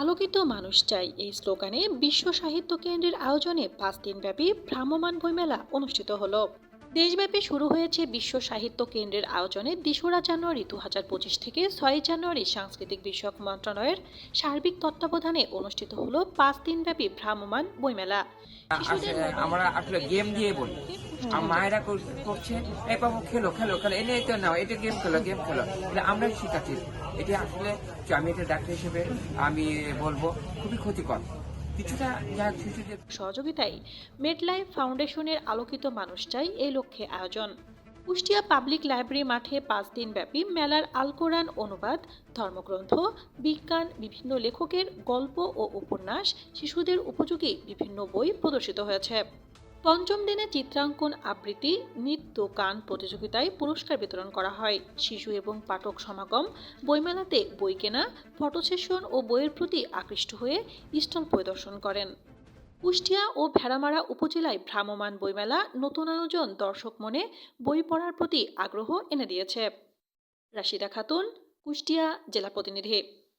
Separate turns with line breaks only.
আলোকিত মানুষ চাই এই স্লোগানে বিশ্ব সাহিত্য কেন্দ্রের আয়োজনে পাঁচ দিনব্যাপী ভ্রাম্যমাণ বইমেলা অনুষ্ঠিত হলো। দেশব্যাপী শুরু হয়েছে বিশ্ব সাহিত্য কেন্দ্রের আয়োজনে তেসরা জানুয়ারি দু হাজার পঁচিশ থেকে ছয় জানুয়ারি সাংস্কৃতিক বিষয়ক মন্ত্রণালয়ের সার্বিক তত্ত্বাবধানে অনুষ্ঠিত হলো পাঁচ দিনব্যাপী ভ্রাম্যমাণ বইমেলা।
আমরা আসলে গেম দিয়ে বলি। আর মায়েরা করছে, এই বাবু খেলো খেলো খেলো এনে তো নাও, এটা গেম খেলো গেম খেলো। এটা এটা আসলে আমি এটা ডাক্তার হিসেবে আমি বলব, খুবই ক্ষতিকর।
সহযোগিতায় মেডলাইফ ফাউন্ডেশনের আলোকিত মানুষ চাই এই লক্ষ্যে আয়োজন। কুষ্টিয়া পাবলিক লাইব্রেরি মাঠে পাঁচ দিন ব্যাপী মেলার আল কোরআন অনুবাদ, ধর্মগ্রন্থ, বিজ্ঞান, বিভিন্ন লেখকের গল্প ও উপন্যাস শিশুদের উপযোগী বিভিন্ন বই প্রদর্শিত হয়েছে। পঞ্চম দিনে চিত্রাঙ্কন আবৃত্তি, নৃত্য, গান প্রতিযোগিতায় পুরস্কার বিতরণ করা হয়। শিশু এবং পাঠক সমাগম, বইমেলাতে বই কেনা, ফটো সেশন ও বইয়ের প্রতি আকৃষ্ট হয়ে স্টল পরিদর্শন করেন। কুষ্টিয়া ও ভেড়ামারা উপজেলায় ভ্রাম্যমাণ বইমেলা, নতুন আয়োজন দর্শক মনে বই পড়ার প্রতি আগ্রহ এনে দিয়েছে। রাশিদা খাতুন, কুষ্টিয়া জেলা প্রতিনিধি।